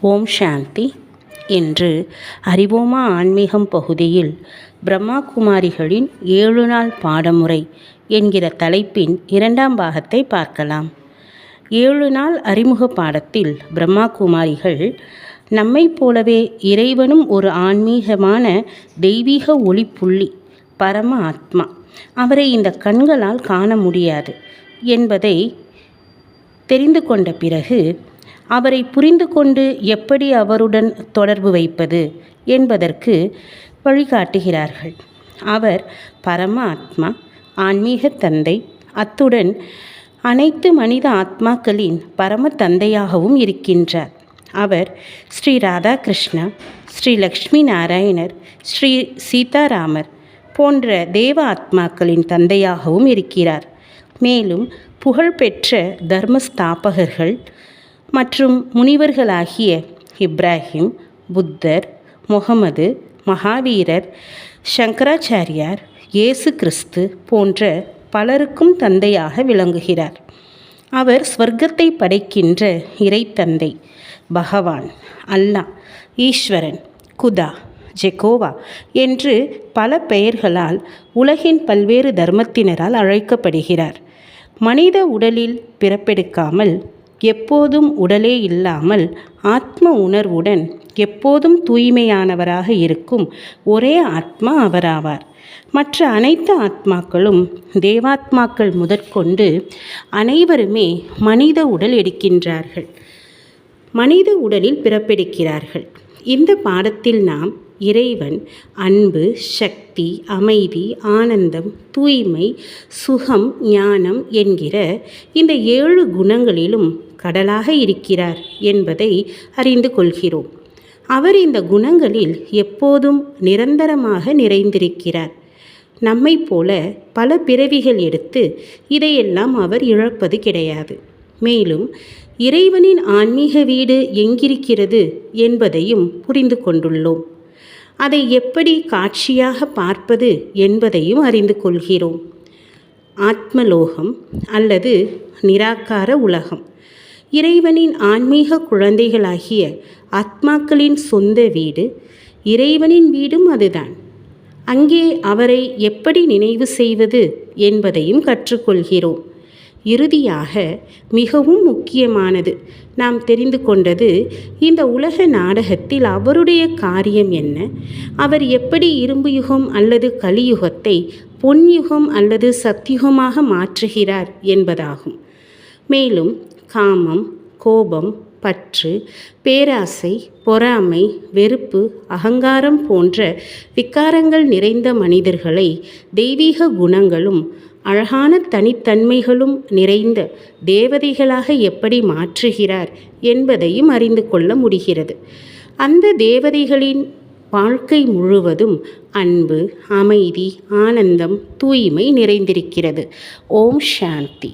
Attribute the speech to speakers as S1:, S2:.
S1: ஓம் சாந்தி இன்று அறிவோமா ஆன்மீகம் பகுதியில் பிரம்மா குமாரிகளின் ஏழு நாள் பாடமுறை என்கிற தலைப்பின் இரண்டாம் பாகத்தை பார்க்கலாம். ஏழு நாள் அறிமுக பாடத்தில் பிரம்மா குமாரிகள் நம்மைப் போலவே இறைவனும் ஒரு ஆன்மீகமான தெய்வீக ஒளிப்புள்ளி பரம ஆத்மா. அவரை இந்த கண்களால் காண முடியாது என்பதை தெரிந்து கொண்ட பிறகு அவரை புரிந்து கொண்டு எப்படி அவருடன் தொடர்பு வைப்பது என்பதற்கு வழிகாட்டுகிறார்கள். அவர் பரம ஆத்மா ஆன்மீக தந்தை அத்துடன் அனைத்து மனித ஆத்மாக்களின் பரம தந்தையாகவும் இருக்கின்றார். அவர் ஸ்ரீ ராதாகிருஷ்ணா ஸ்ரீ லக்ஷ்மி நாராயணர் ஸ்ரீ சீதாராமர் போன்ற தேவ ஆத்மாக்களின் தந்தையாகவும் இருக்கிறார். மேலும் புகழ்பெற்ற தர்மஸ்தாபகர்கள் மற்றும் முனிவர்களாகிய இப்ராஹிம் புத்தர் முகமது மகாவீரர் சங்கராச்சாரியார் இயேசு கிறிஸ்து போன்ற பலருக்கும் தந்தையாக விளங்குகிறார். அவர் ஸ்வர்க்கத்தை படைக்கின்ற இறைத்தந்தை பகவான் அல்லாஹ் ஈஸ்வரன் குதா ஜெகோவா என்று பல பெயர்களால் உலகின் பல்வேறு தர்மத்தினரால் அழைக்கப்படுகிறார். மனித உடலில் பிறப்பெடுக்காமல் எப்போதும் உடலே இல்லாமல் ஆத்ம உணர்வுடன் எப்போதும் தூய்மையானவராக இருக்கும் ஒரே ஆத்மா அவராவார். மற்ற அனைத்து ஆத்மாக்களும் தேவாத்மாக்கள் முதற்கொண்டு அனைவருமே மனித உடல் எடுக்கின்றார்கள். மனித உடலில் பிறப்பெடுக்கிறார்கள். இந்த பாடத்தில் நாம் இறைவன் அன்பு சக்தி அமைதி ஆனந்தம் தூய்மை சுகம் ஞானம் என்கிற இந்த ஏழு குணங்களிலும் கடலாக இருக்கிறார் என்பதை அறிந்து கொள்கிறோம். அவர் இந்த குணங்களில் எப்போதும் நிரந்தரமாக நிறைந்திருக்கிறார். நம்மை போல பல பிறவிகள் எடுத்து இதையெல்லாம் அவர் இழப்பது கிடையாது. மேலும் இறைவனின் ஆன்மீக வீடு எங்கிருக்கிறது என்பதையும் புரிந்து கொண்டுள்ளோம். அதை எப்படி காட்சியாக பார்ப்பது என்பதையும் அறிந்து கொள்கிறோம். ஆத்மலோகம் அல்லது நிராகார உலகம். இறைவனின் ஆன்மீக குழந்தைகளாகிய ஆத்மாக்களின் சொந்த வீடு இறைவனின் வீடும் அதுதான். அங்கே அவரை எப்படி நினைவு செய்வது என்பதையும் கற்றுக்கொள்கிறோம். இறுதியாக மிகவும் முக்கியமானது. நாம் தெரிந்து கொண்டது இந்த உலக நாடகத்தில் அவருடைய காரியம் என்ன? அவர் எப்படி இரும்பு யுகம் அல்லது கலியுகத்தை பொன்யுகம் அல்லது சத்தியுகமாக மாற்றுகிறார் என்பதாகும். மேலும் காமம் கோபம் பற்று பேராசை பொறாமை வெறுப்பு அகங்காரம் போன்ற விக்காரங்கள் நிறைந்த மனிதர்களை தெய்வீக குணங்களும் அழகான தனித்தன்மைகளும் நிறைந்த தேவதைகளாக எப்படி மாற்றுகிறார் என்பதையும் அறிந்து கொள்ள முடிகிறது. அந்த தேவதைகளின் வாழ்க்கை முழுவதும் அன்பு அமைதி ஆனந்தம் தூய்மை நிறைந்திருக்கிறது. ஓம் சாந்தி.